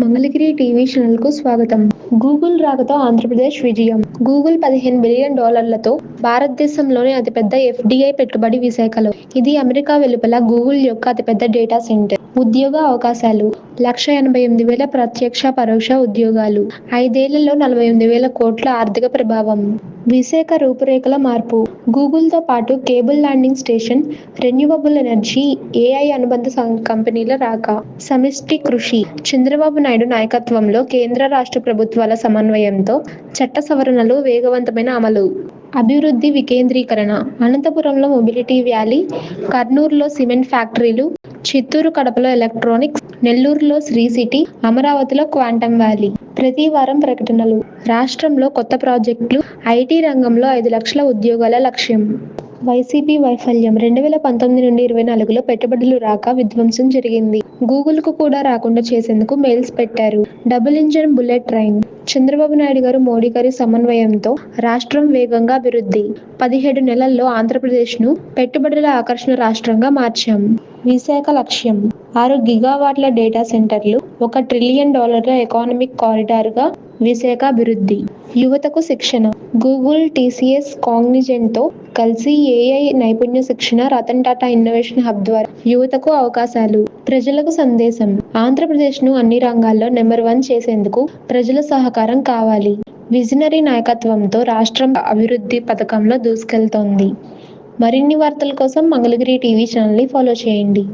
Mangalagiri TV ఛానల్కు స్వాగతం. Google రాకతో ఆంధ్రప్రదేశ్ విజయం. గూగుల్ పదిహేను బిలియన్ డాలర్లతో భారతదేశంలోనే అతిపెద్ద ఎఫ్డిఐ పెట్టుబడి విశాఖలో. ఇది అమెరికా వెలుపల గూగుల్ యొక్క అతిపెద్ద డేటా సెంటర్. ఉద్యోగ అవకాశాలు. లక్ష ఎనభై ఎనిమిది వేల ప్రత్యక్ష పరోక్ష ఉద్యోగాలు. ఐదేళ్ళలో నలభై ఎనిమిది వేల కోట్ల ఆర్థిక ప్రభావం. విశాఖ రూపురేఖల మార్పు. గూగుల్తో పాటు cable landing station renewable energy AI అనుబంధ కంపెనీల రాక. సమిష్టి కృషి. చంద్రబాబు నాయుడు నాయకత్వంలో కేంద్ర రాష్ట్ర ప్రభుత్వాల సమన్వయంతో చట్ట సవరణలు వేగవంతమైన అమలు. అభివృద్ధి వికేంద్రీకరణ. అనంతపురంలో మొబిలిటీ వ్యాలీ కర్నూలులో సిమెంట్ ఫ్యాక్టరీలు చిత్తూరు కడపలో ఎలక్ట్రానిక్స్ నెల్లూరులో శ్రీ సిటీ అమరావతిలో క్వాంటమ్ వ్యాలీ. ప్రతి వారం ప్రకటనలు. రాష్ట్రంలో కొత్త ప్రాజెక్టులు ఐటీ రంగంలో ఐదు లక్షల ఉద్యోగాల లక్ష్యం. వైసీపీ వైఫల్యం. రెండు వేల పంతొమ్మిది నుండి ఇరవై నాలుగులో పెట్టుబడులు రాక విధ్వంసం జరిగింది. గూగుల్కు కూడా రాకుండా చేసేందుకు మెయిల్స్ పెట్టారు. Double engine bullet train. Chandrababu Naidu garu Modi గారి సమన్వయంతో రాష్ట్రం వేగంగా అభివృద్ధి. పదిహేడు నెలల్లో ఆంధ్రప్రదేశ్ను పెట్టుబడుల ఆకర్షణ రాష్ట్రంగా మార్చాం. విశాఖ లక్ష్యం. ఆరు గిగావాట్ల డేటా సెంటర్లు ఒక ట్రిలియన్ డాలర్ల ఎకానమిక్ కారిడార్గా విశాఖ అభివృద్ధి. యువతకు శిక్షణ. గూగుల్ టీసీఎస్ కాగ్నిజెంట్తో కలిసి ఏఐ నైపుణ్య శిక్షణ రతన్ టాటా ఇన్నోవేషన్ హబ్ ద్వారా యువతకు అవకాశాలు ప్రజలకు సందేశం. ఆంధ్రప్రదేశ్ను అన్ని రంగాల్లో నెంబర్ వన్ చేసేందుకు ప్రజల సహకారం కావాలి. విజనరీ నాయకత్వంతో రాష్ట్రం అభివృద్ధి పథకంలో దూసుకెళ్తోంది. మరిన్ని వార్తల కోసం మంగళగిరి టీవీ ఛానల్ని ఫాలో చేయండి.